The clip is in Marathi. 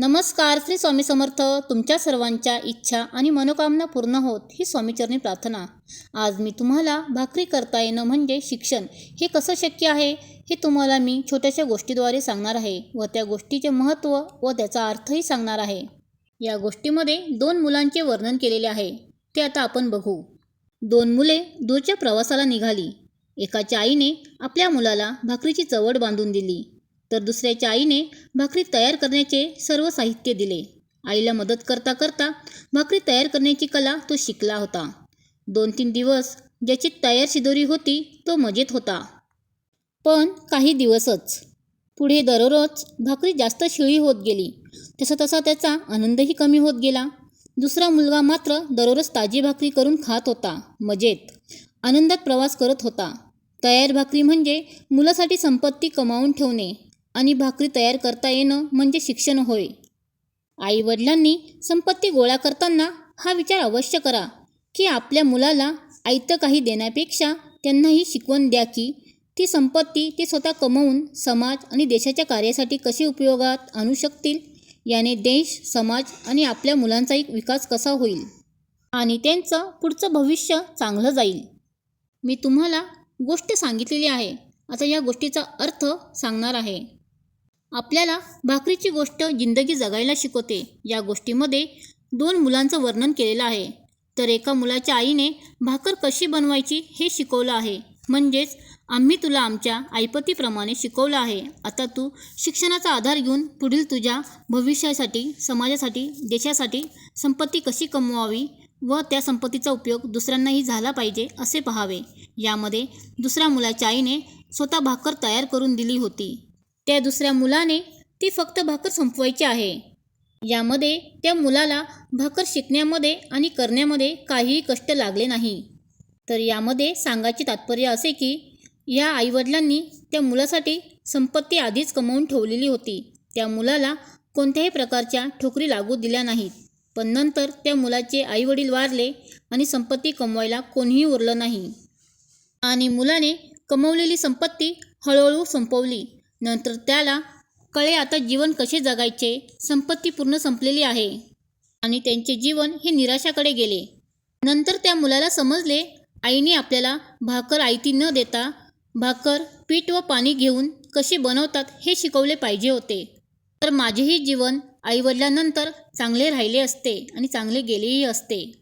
नमस्कार श्री स्वामी समर्थ. तुमच्या सर्वांच्या इच्छा आणि मनोकामना पूर्ण होत ही स्वामीचरणी प्रार्थना. आज मी तुम्हाला भाकरी करता येणं म्हणजे शिक्षण हे कसं शक्य आहे हे तुम्हाला मी छोट्याशा गोष्टीद्वारे सांगणार आहे व त्या गोष्टीचे महत्त्व व त्याचा अर्थही सांगणार आहे. या गोष्टीमध्ये दोन मुलांचे वर्णन केलेले आहे. ते आता आपण बघू. दोन मुले दूरच्या प्रवासाला निघाली. एकाच्या आईने आपल्या मुलाला भाकरीची चवड बांधून दिली. तर दुसऱ्याच्या आईने भाकरी तयार करण्याचे सर्व साहित्य दिले. आईला मदत करता करता भाकरी तयार करण्याची कला तो शिकला होता. दोन तीन दिवस ज्याची तयार शिदोरी होती तो मजेत होता. पण काही दिवसच. पुढे दररोज भाकरी जास्त शिळी होत गेली. तसा तसा त्याचा आनंदही कमी होत गेला. दुसरा मुलगा मात्र दररोज ताजी भाकरी करून खात होता. मजेत. आनंदात प्रवास करत होता. तयार भाकरी म्हणजे मुलासाठी संपत्ती कमावून ठेवणे. आणि भाकरी तयार करता येणं म्हणजे शिक्षण होय. आईवडिलांनी संपत्ती गोळा करताना हा विचार अवश्य करा की आपल्या मुलाला आयतं काही देण्यापेक्षा त्यांनाही शिकवण द्या की ती संपत्ती ते स्वतः कमवून समाज आणि देशाच्या कार्यासाठी कशी उपयोगात आणू शकतील याने देश समाज आणि आपल्या मुलांचाही विकास कसा होईल आणि त्यांचं पुढचं भविष्य चांगलं जाईल. मी तुम्हाला गोष्ट सांगितलेली आहे. आता या गोष्टीचा अर्थ सांगणार आहे. आपल्याला भाकरीची गोष्ट जिंदगी जगायला शिकवते. या गोष्टीमध्ये दोन मुलांचं वर्णन केलेलं आहे. तर एका मुलाच्या आईने भाकर कशी बनवायची हे शिकवलं आहे. म्हणजेच आम्ही तुला आमच्या आईपतीप्रमाणे शिकवलं आहे. आता तू शिक्षणाचा आधार घेऊन पुढील तुझ्या भविष्यासाठी समाजासाठी देशासाठी संपत्ती कशी कमवावी व त्या संपत्तीचा उपयोग दुसऱ्यांनाही झाला पाहिजे असे पहावे. यामध्ये दुसऱ्या मुलाच्या आईने स्वतः भाकर तयार करून दिली होती. त्या दुसऱ्या मुलाने ती फक्त भाकर संपवायची आहे. यामध्ये त्या मुलाला भाकर शिकण्यामध्ये आणि करण्यामध्ये काहीही कष्ट लागले नाही. तर यामध्ये सांगायचे तात्पर्य असे की या आईवडिलांनी त्या मुलासाठी संपत्ती आधीच कमवून ठेवलेली होती. त्या मुलाला कोणत्याही प्रकारच्या ठोकरी लागू दिल्या नाहीत. पण नंतर त्या मुलाचे आईवडील वारले आणि संपत्ती कमवायला कोणीही उरलं नाही. आणि मुलाने कमवलेली संपत्ती हळूहळू संपवली. नंतर त्याला कळे आता जीवन कसे जगायचे? संपत्ती पूर्ण संपलेली आहे. आणि त्यांचे जीवन हे निराशाकडे गेले. नंतर त्या मुलाला समजले आईने आपल्याला भाकर आयती न देता भाकर पीठ व पाणी घेऊन कसे बनवतात हे शिकवले पाहिजे होते. तर माझेही जीवन आईवडिलांनंतर चांगले राहिले असते आणि चांगले गेलेही असते.